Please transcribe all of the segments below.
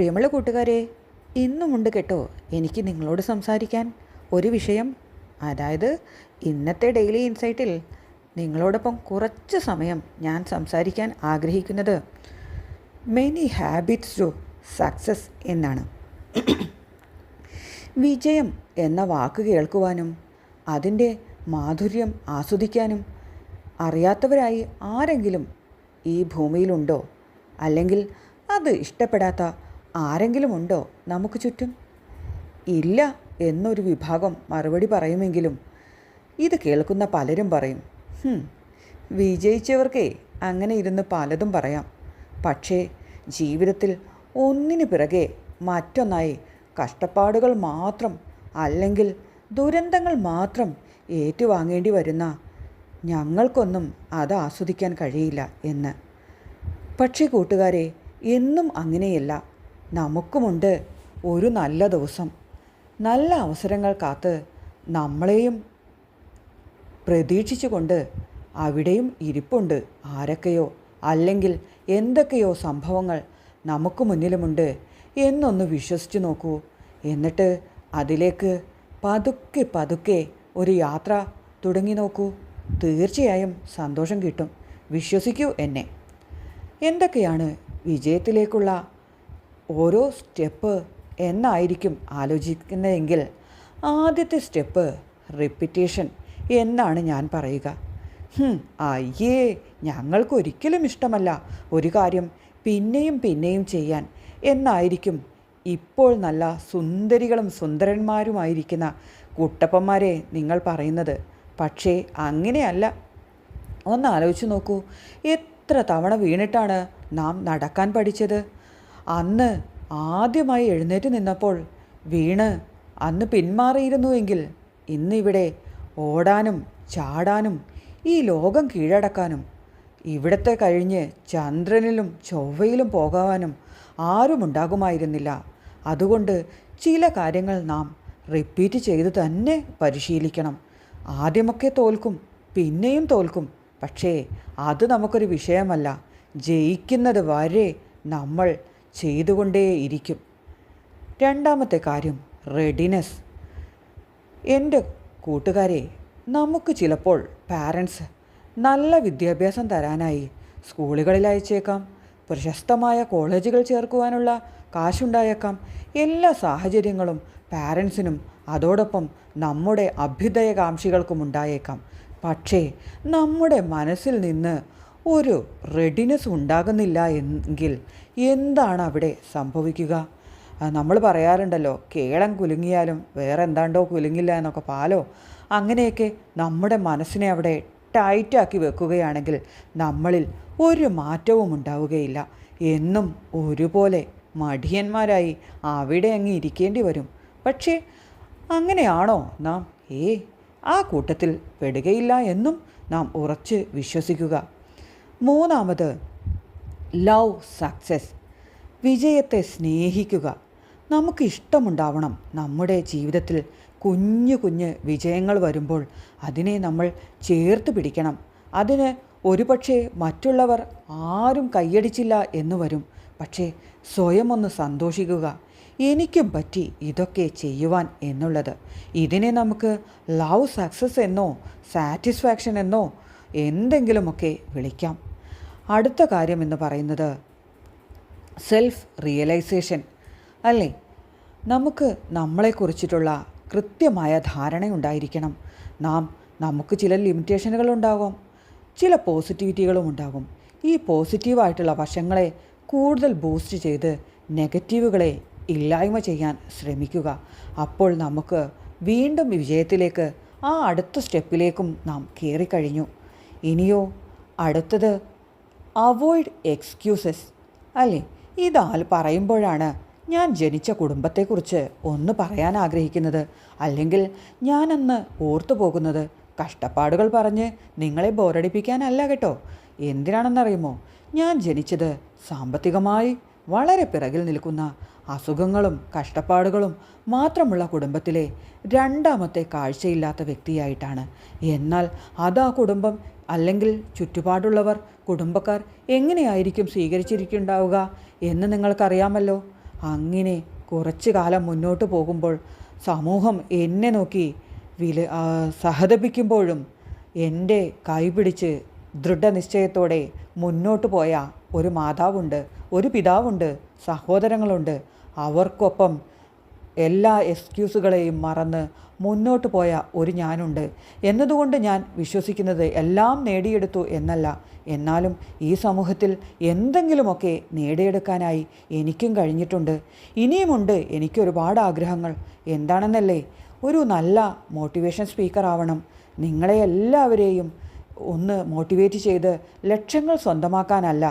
പ്രിയമുള്ള കൂട്ടുകാരെ ഇന്നുമുണ്ട് കേട്ടോ എനിക്ക് നിങ്ങളോട് സംസാരിക്കാൻ ഒരു വിഷയം. അതായത് ഇന്നത്തെ ഡെയിലി ഇൻസൈറ്റിൽ നിങ്ങളോടൊപ്പം കുറച്ച് സമയം ഞാൻ സംസാരിക്കാൻ ആഗ്രഹിക്കുന്നത് മെനി ഹാബിറ്റ്സ് ടു സക്സസ് എന്നാണ്. വിജയം എന്ന വാക്ക് കേൾക്കുവാനും അതിന്റെ മാധുര്യം ആസ്വദിക്കാനും അറിയാത്തവരായി ആരെങ്കിലും ഈ ഭൂമിയിലുണ്ടോ? അല്ലെങ്കിൽ അത് ഇഷ്ടപ്പെടാത്ത ആരെങ്കിലും ഉണ്ടോ നമുക്ക് ചുറ്റും? ഇല്ല എന്നൊരു വിഭാഗം മറുപടി പറയുമെങ്കിലും ഇത് കേൾക്കുന്ന പലരും പറയും "ഹും, വിജയിച്ചവർക്കേ അങ്ങനെ ഇരുന്ന് പലതും പറയാം. പക്ഷേ ജീവിതത്തിൽ ഒന്നിനു പിറകെ മറ്റൊന്നായി കഷ്ടപ്പാടുകൾ മാത്രം അല്ലെങ്കിൽ ദുരന്തങ്ങൾ മാത്രം ഏറ്റുവാങ്ങേണ്ടി വരുന്ന ഞങ്ങൾക്കൊന്നും അത് ആസ്വദിക്കാൻ കഴിയില്ല എന്ന്. പക്ഷേ കൂട്ടുകാരെ എന്നും അങ്ങനെയല്ല. നമുക്കുമുണ്ട് ഒരു നല്ല ദിവസം. നല്ല അവസരങ്ങൾ കാത്ത് നമ്മളെയും പ്രതീക്ഷിച്ചുകൊണ്ട് അവിടെയും ഇരിപ്പുണ്ട് ആരൊക്കെയോ. അല്ലെങ്കിൽ എന്തൊക്കെയോ സംഭവങ്ങൾ നമുക്ക് മുന്നിലുമുണ്ട് എന്നൊന്ന് വിശ്വസിച്ച് നോക്കൂ. എന്നിട്ട് അതിലേക്ക് പതുക്കെ പതുക്കെ ഒരു യാത്ര തുടങ്ങി നോക്കൂ. തീർച്ചയായും സന്തോഷം കിട്ടും. വിശ്വസിക്കൂ എന്നെ. എന്തൊക്കെയാണ് വിജയത്തിലേക്കുള്ള ഓരോ സ്റ്റെപ്പ് എന്നായിരിക്കും ആലോചിക്കുന്നതെങ്കിൽ ആദ്യത്തെ സ്റ്റെപ്പ് റിപ്പിറ്റേഷൻ എന്നാണ് ഞാൻ പറയുക. അയ്യേ ഞങ്ങൾക്കൊരിക്കലും ഇഷ്ടമല്ല ഒരു കാര്യം പിന്നെയും പിന്നെയും ചെയ്യാൻ എന്നായിരിക്കും ഇപ്പോൾ നല്ല സുന്ദരികളും സുന്ദരന്മാരുമായിരിക്കുന്ന കുട്ടപ്പന്മാരെ നിങ്ങൾ പറയുന്നത്. പക്ഷേ അങ്ങനെയല്ല. ഒന്ന് ആലോചിച്ച് നോക്കൂ. എത്ര തവണ വീണിട്ടാണ് നാം നടക്കാൻ പഠിച്ചത്? അന്ന് ആദ്യമായി എഴുന്നേറ്റ് നിന്നപ്പോൾ വീണ് അന്ന് പിന്മാറിയിരുന്നുവെങ്കിൽ ഇന്നിവിടെ ഓടാനും ചാടാനും ഈ ലോകം കീഴടക്കാനും ഇവിടത്തെ കഴിഞ്ഞ് ചന്ദ്രനിലും ചൊവ്വയിലും പോകാനും ആരുമുണ്ടാകുമായിരുന്നില്ല. അതുകൊണ്ട് ചില കാര്യങ്ങൾ നാം റിപ്പീറ്റ് ചെയ്ത് തന്നെ പരിശീലിക്കണം. ആദ്യമൊക്കെ തോൽക്കും പിന്നെയും തോൽക്കും. പക്ഷേ അത് നമുക്കൊരു വിഷയമല്ല. ജയിക്കുന്നത് വരെ നമ്മൾ ചെയ്തുകൊണ്ടേയിരിക്കും. രണ്ടാമത്തെ കാര്യം റെഡിനെസ് എന്റെ കൂട്ടുകാരെ നമുക്ക് ചിലപ്പോൾ പാരൻസ് നല്ല വിദ്യാഭ്യാസം തരാനായി സ്കൂളുകളിൽ അയച്ചേക്കാം പ്രശസ്തമായ കോളേജുകൾ ചേർക്കുവാനുള്ള കാശുണ്ടായേക്കാം. എല്ലാ സാഹചര്യങ്ങളും പാരൻസിനും അതോടൊപ്പം നമ്മുടെ അഭ്യുദയകാംക്ഷികൾക്കും ഉണ്ടായേക്കാം. പക്ഷേ നമ്മുടെ മനസ്സിൽ നിന്ന് ഒരു റെഡിനെസ് ഉണ്ടാകുന്നില്ല എങ്കിൽ എന്താണ് അവിടെ സംഭവിക്കുക? നമ്മൾ പറയാറുണ്ടല്ലോ കേളം കുലുങ്ങിയാലും വേറെ എന്താണ്ടോ കുലുങ്ങില്ല എന്നൊക്കെ പാലോ. അങ്ങനെയൊക്കെ നമ്മുടെ മനസ്സിനെ അവിടെ ടൈറ്റാക്കി വെക്കുകയാണെങ്കിൽ നമ്മളിൽ ഒരു മാറ്റവും ഉണ്ടാവുകയില്ല. എന്നും ഒരുപോലെ മടിയന്മാരായി അവിടെ അങ്ങ് ഇരിക്കേണ്ടി വരും. പക്ഷേ അങ്ങനെയാണോ നാം? ഏ ആ കൂട്ടത്തിൽ പെടുകയില്ല എന്നും നാം ഉറച്ച് വിശ്വസിക്കുക. മൂന്നാമത് ലവ് സക്സസ്. വിജയത്തെ സ്നേഹിക്കുക. നമുക്ക് ഇഷ്ടമുണ്ടാവണം. നമ്മുടെ ജീവിതത്തിൽ കുഞ്ഞു കുഞ്ഞ് വിജയങ്ങൾ വരുമ്പോൾ അതിനെ നമ്മൾ ചേർത്ത് പിടിക്കണം. അതിന് ഒരുപക്ഷെ മറ്റുള്ളവർ ആരും കൈയടിച്ചില്ല എന്ന് വരും. പക്ഷേ സ്വയം ഒന്ന് സന്തോഷിക്കുക. എനിക്കും പറ്റി ഇതൊക്കെ ചെയ്യുവാൻ എന്നുള്ളത്. ഇതിനെ നമുക്ക് ലവ് സക്സസ് എന്നോ സാറ്റിസ്ഫാക്ഷൻ എന്നോ എന്തെങ്കിലുമൊക്കെ വിളിക്കാം. അടുത്ത കാര്യം എന്ന് പറയുന്നത് സെൽഫ് റിയലൈസേഷൻ അല്ലേ? നമുക്ക് നമ്മളെക്കുറിച്ചിട്ടുള്ള കൃത്യമായ ധാരണയുണ്ടായിരിക്കണം. നാം നമുക്ക് ചില ലിമിറ്റേഷനുകൾ ഉണ്ടാകും. ചില പോസിറ്റിവിറ്റികളും ഉണ്ടാകും. ഈ പോസിറ്റീവായിട്ടുള്ള വശങ്ങളെ കൂടുതൽ ബൂസ്റ്റ് ചെയ്ത് നെഗറ്റീവുകളെ ഇല്ലായ്മ ചെയ്യാൻ ശ്രമിക്കുക. അപ്പോൾ നമുക്ക് വീണ്ടും വിജയത്തിലേക്ക് ആ അടുത്ത സ്റ്റെപ്പിലേക്കും നാം കയറിക്കഴിഞ്ഞു ഇനിയോ അടുത്തത് അവോയ്ഡ് എക്സ്ക്യൂസസ് അല്ലേ? ഇതാൽ പറയുമ്പോഴാണ് ഞാൻ ജനിച്ച കുടുംബത്തെക്കുറിച്ച് ഒന്ന് പറയാൻ ആഗ്രഹിക്കുന്നത്. അല്ലെങ്കിൽ ഞാനന്ന് ഓർത്തു പോകുന്നത് കഷ്ടപ്പാടുകൾ പറഞ്ഞ് നിങ്ങളെ ബോറടിപ്പിക്കാനല്ല കേട്ടോ. എന്തിനാണെന്നറിയുമോ? ഞാൻ ജനിച്ചത് സാമ്പത്തികമായി വളരെ പിറകിൽ നിൽക്കുന്ന അസുഖങ്ങളും കഷ്ടപ്പാടുകളും മാത്രമുള്ള കുടുംബത്തിലെ രണ്ടാമത്തെ കാഴ്ചയില്ലാത്ത വ്യക്തിയായിട്ടാണ്. എന്നാൽ അത് കുടുംബം അല്ലെങ്കിൽ ചുറ്റുപാടുള്ളവർ കുടുംബക്കാർ എങ്ങനെയായിരിക്കും സ്വീകരിച്ചിരിക്കുന്നുണ്ടാവുക എന്ന് നിങ്ങൾക്കറിയാമല്ലോ. അങ്ങനെ കുറച്ച് കാലം മുന്നോട്ട് പോകുമ്പോൾ സമൂഹം എന്നെ നോക്കി വില സഹതപിക്കുമ്പോഴും എന്റെ കൈപിടിച്ച് ദൃഢനിശ്ചയത്തോടെ മുന്നോട്ട് പോയ ഒരു മാതാവുണ്ട് ഒരു പിതാവുണ്ട് സഹോദരങ്ങളുണ്ട്. അവർക്കൊപ്പം എല്ലാ എക്സ്ക്യൂസുകളെയും മറന്ന് മുന്നോട്ട് പോയ ഒരു ഞാനുണ്ട്. എന്നതുകൊണ്ട് ഞാൻ വിശ്വസിക്കുന്നത് എല്ലാം നേടിയെടുത്തു എന്നല്ല. എന്നാലും ഈ സമൂഹത്തിൽ എന്തെങ്കിലുമൊക്കെ നേടിയെടുക്കാനായി എനിക്കും കഴിഞ്ഞിട്ടുണ്ട്. ഇനിയുമുണ്ട് എനിക്കൊരുപാട് ആഗ്രഹങ്ങൾ. എന്താണെന്നല്ലേ? ഒരു നല്ല മോട്ടിവേഷൻ സ്പീക്കർ ആവണം. നിങ്ങളെ എല്ലാവരെയും ഒന്ന് മോട്ടിവേറ്റ് ചെയ്ത് ലക്ഷ്യങ്ങൾ സ്വന്തമാക്കാനല്ല.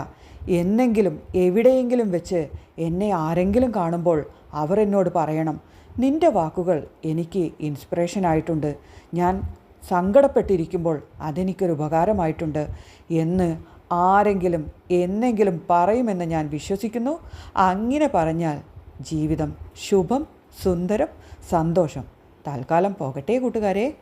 എന്നെങ്കിലും എവിടെയെങ്കിലും വെച്ച് എന്നെ ആരെങ്കിലും കാണുമ്പോൾ അവർ എന്നോട് പറയണം നിന്റെ വാക്കുകൾ എനിക്ക് ഇൻസ്പിറേഷൻ ആയിട്ടുണ്ട്. ഞാൻ സങ്കടപ്പെട്ടിരിക്കുമ്പോൾ അതെനിക്കൊരു ഉപകാരമായിട്ടുണ്ട്. എന്ന് ആരെങ്കിലും എന്നെങ്കിലും പറയുമെന്ന് ഞാൻ വിശ്വസിക്കുന്നു. അങ്ങനെ പറഞ്ഞാൽ ജീവിതം ശുഭം സുന്ദരം സന്തോഷം. തൽക്കാലം പോകട്ടെ കൂട്ടുകാരെ.